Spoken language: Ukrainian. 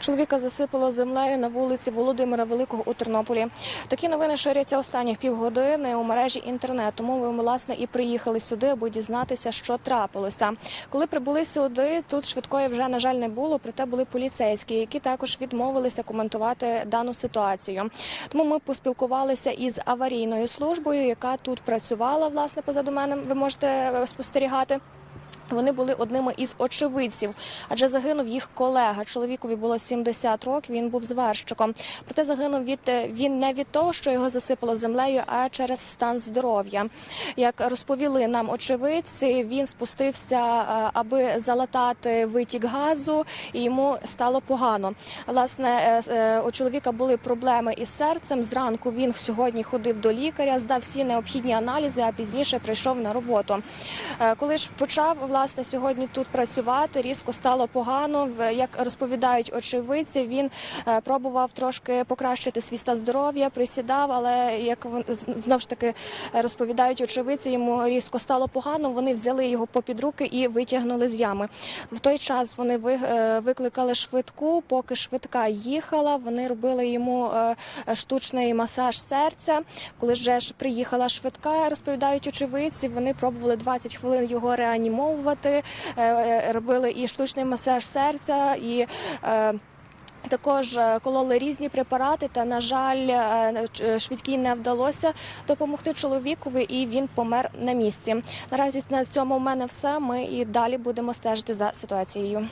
Чоловіка засипало землею на вулиці Володимира Великого у Тернополі. Такі новини ширяться останніх півгодини у мережі інтернет. Тому ми власне і приїхали сюди, аби дізнатися, що трапилося. Коли прибули сюди, тут швидкої вже на жаль не було. Проте були поліцейські, які також відмовилися коментувати дану ситуацію. Тому ми поспілкувалися із аварійною службою, яка тут працювала власне позаду мене. Ви можете е, спостерігати. Вони були одними із очевидців, адже загинув їх колега. Чоловікові було 70 років. Він був зверщиком. Проте загинув від е, він не від того, що його засипало землею, а через стан здоров'я. Як розповіли нам очевидці, він спустився, е, аби залатати витік газу, і йому стало погано. Власне, е, у чоловіка були проблеми із серцем. Зранку він сьогодні ходив до лікаря, здав всі необхідні аналізи, а пізніше прийшов на роботу. Коли ж почав власне сьогодні тут працювати, різко стало погано. Як розповідають очевидці, він е, пробував трошки покращити свій стан здоров'я, присідав, але як знов ж таки е, розповідають очевидці, йому різко стало погано. Вони взяли його попід руки і витягнули з ями. В той час вони е, викликали швидку. Поки швидка їхала, вони робили йому штучний масаж серця. Коли вже ж приїхала швидка, розповідають очевидці, вони пробували 20 хвилин його реанімовувати, е, е, робили і штучний масаж серця, і е, також кололи різні препарати. Та на жаль, швидкій не вдалося допомогти чоловікові, і він помер на місці. Наразі на цьому в мене все. Ми і далі будемо стежити за ситуацією.